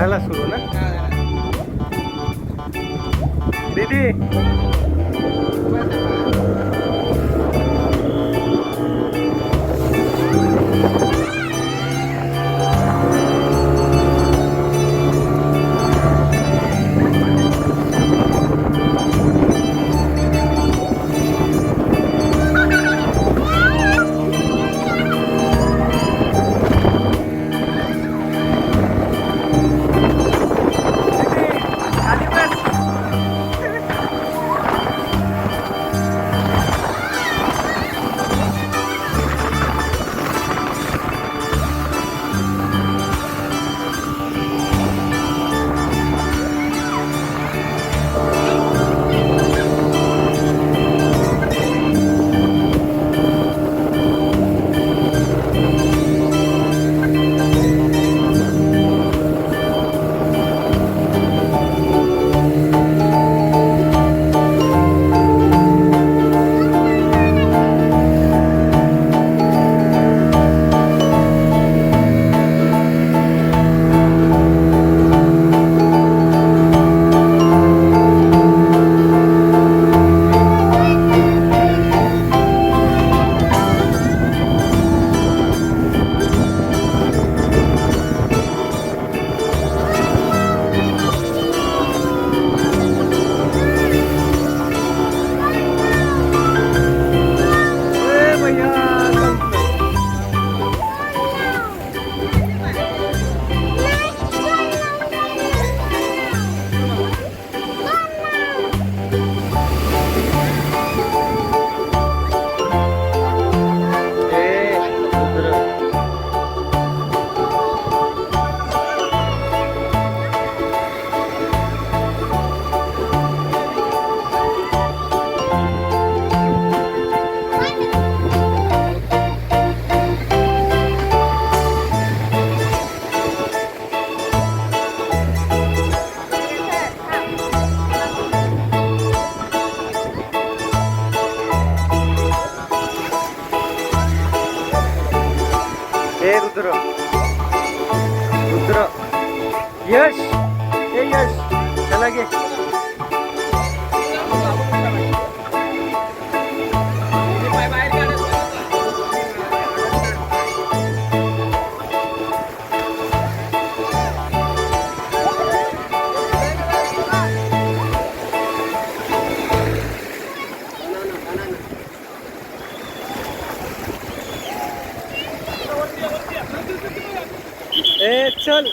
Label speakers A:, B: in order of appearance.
A: झाला सुरू ना? दीदी! ಏ ರುದ್ರ. ರುದ್ರ. ಯಶ್. ಏ ಯಶ್. ಚೆನ್ನಾಗಿ. এ চল